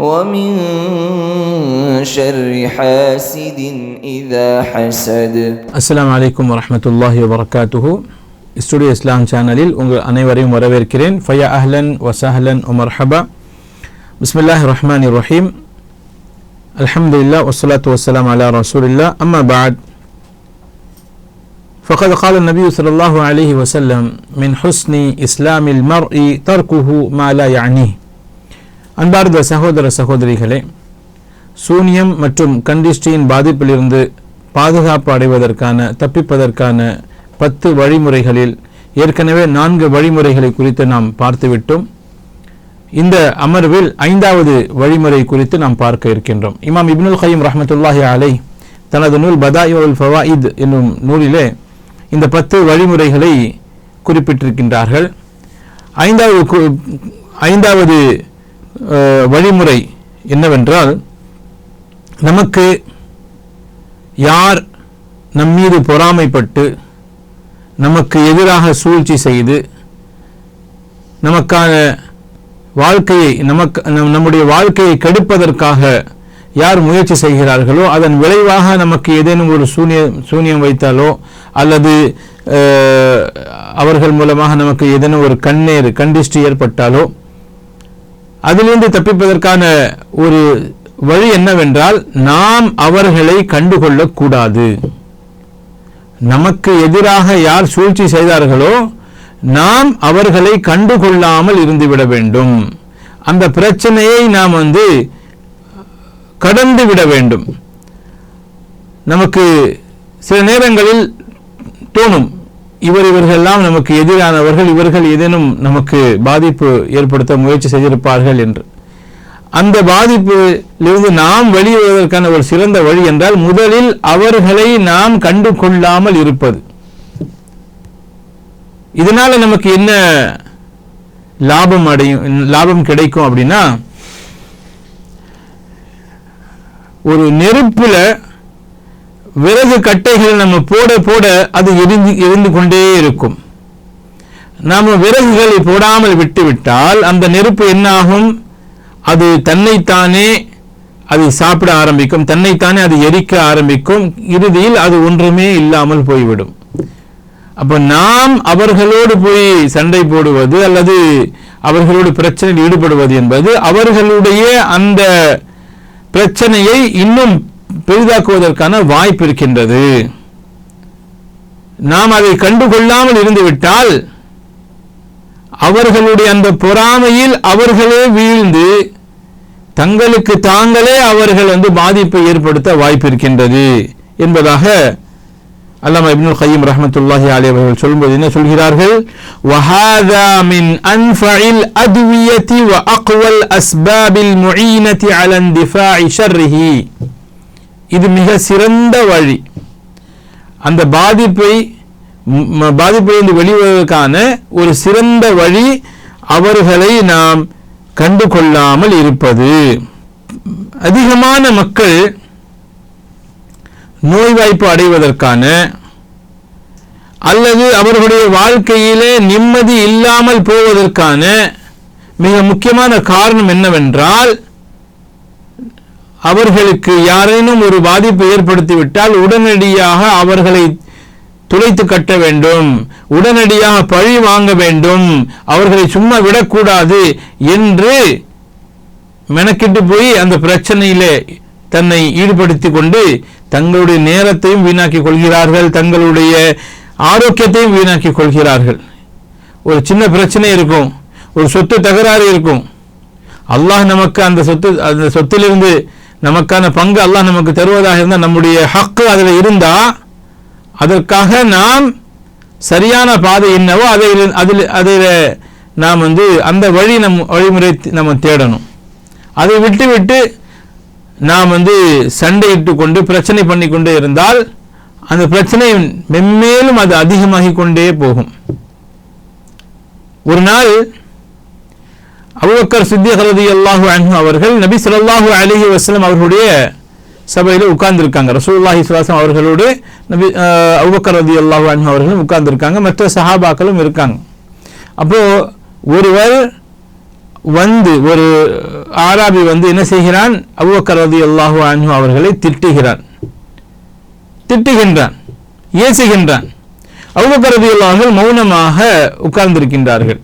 ومن شر حاسد إذا حسد அஸ்ஸலாமு அலைக்கும் வரஹ்மத்துல்லாஹி வபரகாத்துஹு ஸ்டுடியோ இஸ்லாம் சேனலில் உங்கள் அனைவரையும் வரவேற்கிறேன் ஃபயா அஹ்லன் வசஹலன் உமர்ஹபா பிஸ்மில்லாஹ் ரஹ்மான் ரஹீம் அல்ஹம்துலில்லாஹ் வஸ்ஸலாத்து வஸ்ஸலாம் அலா ரசூலில்லாஹ் அம்மா பாத் فقد قال النبي صلى الله عليه وسلم من حسن إسلام المرء تركه ما لا يعنيه அன்பார்ந்த சகோதர சகோதரிகளே சூனியம் மற்றும் கண்டிஷ்டியின் பாதிப்பிலிருந்து பாதுகாப்பு அடைவதற்கான தப்பிப்பதற்கான பத்து வழிமுறைகளில் ஏற்கனவே நான்கு வழிமுறைகளை குறித்து நாம் பார்த்துவிட்டோம். இந்த அமர்வில் ஐந்தாவது வழிமுறை குறித்து நாம் பார்க்க இருக்கின்றோம். இமாம் இப்னுல் ஹயீம் ரஹமத்துல்லாஹி அலை தனது நூல் பதாயுல் ஃபவாயித் என்னும் நூலிலே இந்த பத்து வழிமுறைகளை குறிப்பிட்டிருக்கின்றார்கள். ஐந்தாவது கு- ஐந்தாவது வழிமுறை என்னவென்றால் நமக்கு யார் நம்மீது பொறாமைப்பட்டு நமக்கு எதிராக சூழ்ச்சி செய்து நமக்கான வாழ்க்கையை நமக்கு நம்- நம்முடைய வாழ்க்கையை கெடுப்பதற்காக யார் முயற்சி செய்கிறார்களோ அதன் விளைவாக நமக்கு ஏதேனும் ஒரு சூனிய சூனியம் வைத்தாலோ அல்லது அவர்கள் மூலமாக நமக்கு ஏதேனும் ஒரு கண்ணீர் கண்டிஷ்டி ஏற்பட்டாலோ அதிலிருந்து தப்பிப்பதற்கான ஒரு வழி என்னவென்றால் நாம் அவர்களை கண்டுகொள்ளக்கூடாது. நமக்கு எதிராக யார் சூழ்ச்சி செய்தார்களோ நாம் அவர்களை கண்டுகொள்ளாமல் இருந்துவிட வேண்டும். அந்த பிரச்சனையை நாம் வந்து கடந்து விட வேண்டும். நமக்கு சில நேரங்களில் தோணும் இவர் இவர்கள்லாம் நமக்கு எதிரானவர்கள் இவர்கள் ஏதேனும் நமக்கு பாதிப்பு ஏற்படுத்த முயற்சி செய்திருப்பார்கள் என்று. அந்த பாதிப்பிலிருந்து நாம் வெளியேறுவதற்கான ஒரு சிறந்த வழி என்றால் முதலில் அவர்களை நாம் கண்டு கொள்ளாமல் இருப்பது. இதனால நமக்கு என்ன லாபம் அடையும் லாபம் கிடைக்கும் அப்படின்னா ஒரு நெருப்புல விறகு கட்டைகள் நம்ம போட போட அது எரிந்து எரிந்து கொண்டே இருக்கும். நாம விறகுகளை போடாமல் விட்டுவிட்டால் அந்த நெருப்பு என்ன ஆகும் அது தன்னைத்தானே அது சாப்பிட ஆரம்பிக்கும் தன்னைத்தானே அது எரிக்க ஆரம்பிக்கும். இறுதியில் அது ஒன்றுமே இல்லாமல் போய்விடும். அப்போ நாம் அவர்களோடு போய் சண்டை போடுவது அல்லது அவர்களோடு பிரச்சனையில் ஈடுபடுவது என்பது அவர்களுடைய அந்த பிரச்சனையை இன்னும் பெரிதாக்குவதற்கான வாய்ப்பு இருக்கின்றது. நாம் அதை கண்டுகொள்ளாமல் இருந்துவிட்டால் அவர்களுடைய அந்த பொறாமையில் அவர்களே வீழ்ந்து தங்களுக்கு தாங்களே அவர்கள் வந்து பாதிப்பை ஏற்படுத்த வாய்ப்பு இருக்கின்றது என்பதாக அல்லாம இப்னுல் கய்யிம் ரஹமத்துல்லாஹி அலி அவர்கள் சொல்லும்போது என்ன சொல்கிறார்கள்? வஹாதா மின் அன்ஃபஇல் அத்வியதி வ அக்வல் அஸ்பாபில் முஈனதி அலா இந்திஃபாஇ ஷர்ரிஹி. இது மிக சிறந்த வழி. அந்த பாதிப்பை பாதிப்பிலிருந்து வெளிவருவதற்கான ஒரு சிறந்த வழி அவர்களை நாம் கண்டு கொள்ளாமல் இருப்பது. அதிகமான மக்கள் நோய்வாய்ப்பு அடைவதற்கான அல்லது அவர்களுடைய வாழ்க்கையிலே நிம்மதி இல்லாமல் போவதற்கான மிக முக்கியமான காரணம் என்னவென்றால் அவர்களுக்கு யாரேனும் ஒரு பாதிப்பு ஏற்படுத்திவிட்டால் உடனடியாக அவர்களை துளைத்து கட்ட வேண்டும். உடனடியாக பழி வாங்க வேண்டும். அவர்களை சும்மா விடக்கூடாது என்று மெனக்கிட்டு போய் அந்த பிரச்சனையிலே தன்னை ஈடுபடுத்தி கொண்டு தங்களுடைய நேரத்தையும் வீணாக்கிக் கொள்கிறார்கள். தங்களுடைய ஆரோக்கியத்தையும் வீணாக்கிக் கொள்கிறார்கள். ஒரு சின்ன பிரச்சனை இருக்கும். ஒரு சொத்து தகராறு இருக்கும். அல்லாஹ் நமக்கு அந்த சொத்து அந்த சொத்திலிருந்து நமக்கான பங்கு அல்லாஹ் நமக்கு தருவதாக இருந்தால் நம்முடைய ஹக்கு அதில் இருந்தா அதற்காக நாம் சரியான பாதை என்னவோ அதை அதில் அதில் நாம் வந்து அந்த வழி நம் வழிமுறை நம்ம தேடணும். அதை விட்டு விட்டு நாம் வந்து சண்டையிட்டு கொண்டு பிரச்சனை பண்ணி கொண்டே இருந்தால் அந்த பிரச்சனை மென்மேலும் அது அதிகமாகிக் கொண்டே போகும். ஒரு நாள் அபுபக்கர் சித்திக் அல்லாஹு அன்ஹு அவர்கள் நபி ஸல்லல்லாஹு அலிஹி வஸ்லம் அவர்களுடைய சபையில் உட்கார்ந்துருக்காங்க. ரசூல்லாஹி சுவாசம் அவர்களோடு நபி அபுபக்கர் ரதி ரலியல்லாஹு அன்ஹு அவர்களும் உட்கார்ந்துருக்காங்க. மற்ற சஹாபாக்களும் இருக்காங்க. அப்போது ஒருவர் வந்து ஒரு ஆராபி வந்து என்ன செய்கிறான்? அவகரதி அல்லாஹு அன்ஹு அவர்களை திட்டுகிறான். திட்டுகின்றான். ஏசுகின்றான். அபுபக்கர் ரதி அல்லாஹர்கள் மௌனமாக உட்கார்ந்திருக்கின்றார்கள்.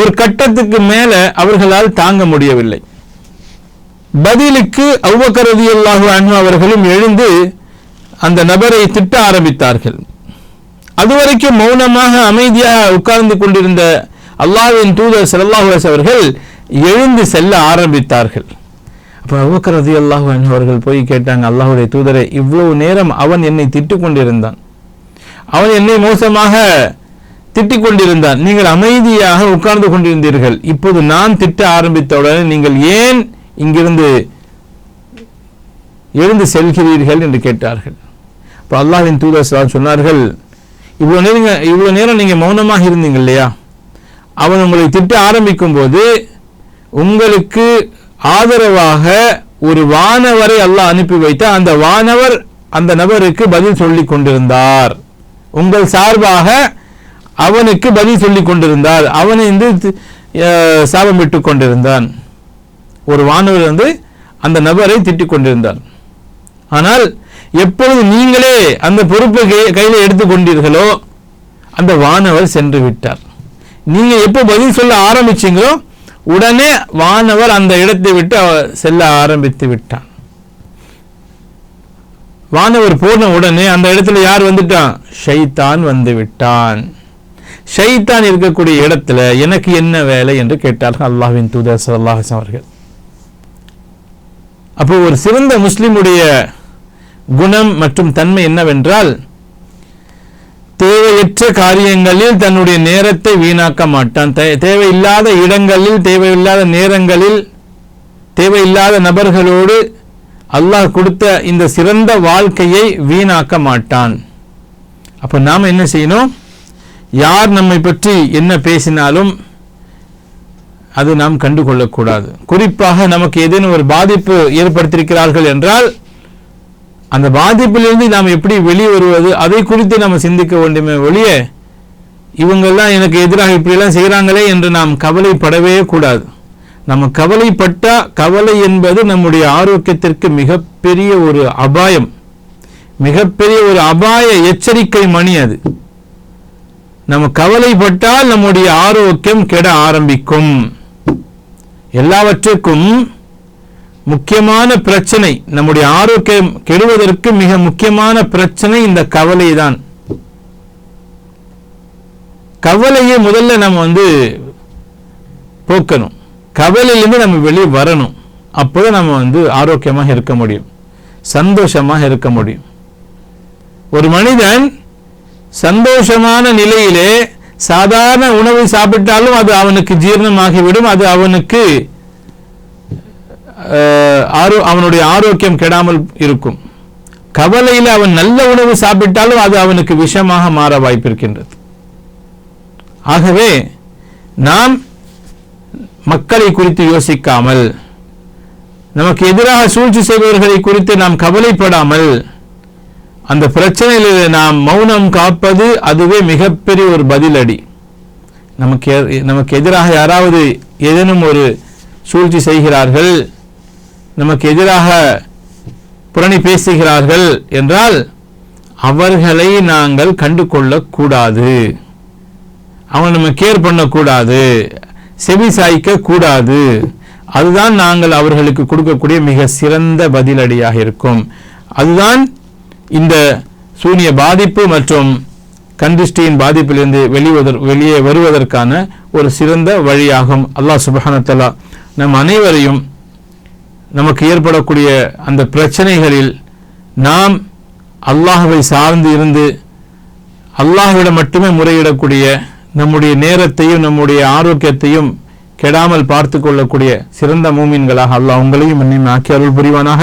ஒரு கட்டத்துக்கு மேல அவர்களால் தாங்க முடியவில்லை. பதிலுக்கு அவ்வக்கர் ரலியல்லாஹு அன்பு அவர்களும் எழுந்து அந்த நபரை திட்ட ஆரம்பித்தார்கள். அதுவரைக்கும் மௌனமாக அமைதியாக உட்கார்ந்து கொண்டிருந்த அல்லாஹ்வின் தூதர் ஸல்லல்லாஹு அவர்கள் எழுந்து செல்ல ஆரம்பித்தார்கள். அப்போ அவ்வக்கர் ரலியல்லாஹு அன்ஹு அவர்கள் போய் கேட்டாங்க அல்லாஹுடைய தூதரை இவ்வளவு நேரம் அவன் என்னை திட்டுக் கொண்டிருந்தான். அவன் என்னை மோசமாக திட்டிக் கொண்டிருந்தார் நீங்கள் அமைதியாக உட்கார்ந்து கொண்டிருந்தீர்கள். இப்போது நான் திட்ட ஆரம்பித்தவுடனே நீங்கள் ஏன் இங்கிருந்து எழுந்து செல்கிறீர்கள் என்று கேட்டார்கள். அப்போ அல்லாஹின் தூதர் சொன்னார்கள் இவ்வளோ நேரம் இவ்வளோ நேரம் நீங்கள் மௌனமாக இருந்தீங்க இல்லையா? அவன் உங்களை திட்ட ஆரம்பிக்கும் போது உங்களுக்கு ஆதரவாக ஒரு வானவரை அல்லாஹ் அனுப்பி வைத்த அந்த வானவர் அந்த நபருக்கு பதில் சொல்லிக் கொண்டிருந்தார். உங்கள் சார்பாக அவனுக்கு பதில் சொல்லிக் கொண்டிருந்தார் அவனை வந்து சாபம் விட்டு கொண்டிருந்தான். ஒரு வானவர் வந்து அந்த நபரை திட்டிக் கொண்டிருந்தார் ஆனால் எப்பொழுது நீங்களே அந்த பொறுப்பை கையில் எடுத்துக்கொண்டீர்களோ அந்த வானவர் சென்று விட்டார். நீங்க எப்போ பதில் சொல்ல ஆரம்பிச்சீங்களோ உடனே வானவர் அந்த இடத்தை விட்டு செல்ல ஆரம்பித்து விட்டான். வானவர் போன உடனே அந்த இடத்துல யார் வந்துட்டான்? ஷைத்தான் வந்து விட்டான். ஷைத்தான் இருக்கக்கூடிய இடத்துல எனக்கு என்ன வேலை என்று கேட்டார்கள் அல்லாஹின் தூதர் அல்லாஹ் அவர்கள். அப்போ ஒரு சிறந்த முஸ்லிமுடைய குணம் மற்றும் தன்மை என்னவென்றால் தேவையற்ற காரியங்களில் தன்னுடைய நேரத்தை வீணாக்க மாட்டான். தே- தேவையில்லாத இடங்களில் தேவையில்லாத நேரங்களில் தேவையில்லாத நபர்களோடு அல்லாஹ் கொடுத்த இந்த சிறந்த வாழ்க்கையை வீணாக்க மாட்டான். அப்போ நாம் என்ன செய்யணும்? யார் நம்மை பற்றி என்ன பேசினாலும் அது நாம் கண்டுகொள்ளக்கூடாது. குறிப்பாக நமக்கு ஏதேனும் ஒரு பாதிப்பு ஏற்படுத்தியிருக்கிறார்கள் என்றால் அந்த பாதிப்பிலிருந்து நாம் எப்படி வெளியே வருவது அதை குறித்து நாம் சிந்திக்க வேண்டுமே ஒழிய இவங்கெல்லாம் எனக்கு எதிராக இப்படியெல்லாம் செய்கிறாங்களே என்று நாம் கவலைப்படவே கூடாது. நம்ம கவலைப்பட்டா கவலை என்பது நம்முடைய ஆரோக்கியத்திற்கு மிகப்பெரிய ஒரு அபாயம். மிகப்பெரிய ஒரு அபாய எச்சரிக்கை மணி அது. நம்ம கவலைப்பட்டால் நம்முடைய ஆரோக்கியம் கெட ஆரம்பிக்கும். எல்லாவற்றுக்கும் முக்கியமான பிரச்சனை நம்முடைய ஆரோக்கியம் கெடுவதற்கு மிக முக்கியமான பிரச்சனை இந்த கவலை தான் கவலையை முதல்ல நம்ம வந்து போக்கணும். கவலையிலிருந்து நம்ம வெளியே வரணும். அப்போதான் நம்ம வந்து ஆரோக்கியமாக இருக்க முடியும். சந்தோஷமாக இருக்க முடியும். ஒரு மனிதன் சந்தோஷமான நிலையிலே சாதாரண உணவு சாப்பிட்டாலும் அது அவனுக்கு ஜீர்ணமாகிவிடும். அது அவனுக்கு ஆரோ அவனுடைய ஆரோக்கியம் கெடாமல் இருக்கும். கவலையில் அவன் நல்ல உணவு சாப்பிட்டாலும் அது அவனுக்கு விஷமாக மாற வாய்ப்பிருக்கின்றது. ஆகவே நாம் மக்களை குறித்து யோசிக்காமல் நமக்கு எதிராக சூழ்ச்சி செய்பவர்களை குறித்து நாம் கவலைப்படாமல் அந்த பிரச்சனையில் நாம் மௌனம் காப்பது அதுவே மிகப்பெரிய ஒரு பதிலடி. நமக்கு நமக்கு எதிராக யாராவது ஏதேனும் ஒரு சூழ்ச்சி செய்கிறார்கள் நமக்கு எதிராக புரணி பேசுகிறார்கள் என்றால் அவர்களை நாங்கள் கண்டு கொள்ளக்கூடாது அவனை நம்ம கேர் பண்ணக்கூடாது செவி சாய்க்க கூடாது அதுதான் நாங்கள் அவர்களுக்கு கொடுக்கக்கூடிய மிக சிறந்த பதிலடியாக இருக்கும். அதுதான் இந்த சூனிய பாதிப்பு மற்றும் கண்டிஷ்டியின் பாதிப்பிலிருந்து வெளிவதற் வெளியே வருவதற்கான ஒரு சிறந்த வழியாகும். அல்லாஹ் சுபஹானத்தலா நம் அனைவரையும் நமக்கு ஏற்படக்கூடிய அந்த பிரச்சனைகளில் நாம் அல்லாஹுவை சார்ந்து இருந்து அல்லாஹுவிடம் மட்டுமே முறையிடக்கூடிய நம்முடைய நேரத்தையும் நம்முடைய ஆரோக்கியத்தையும் கெடாமல் பார்த்து கொள்ளக்கூடிய சிறந்த மூமின்களாக அல்லாஹ் உங்களையும் என்னையும் ஆக்கி அருள் புரிவானாக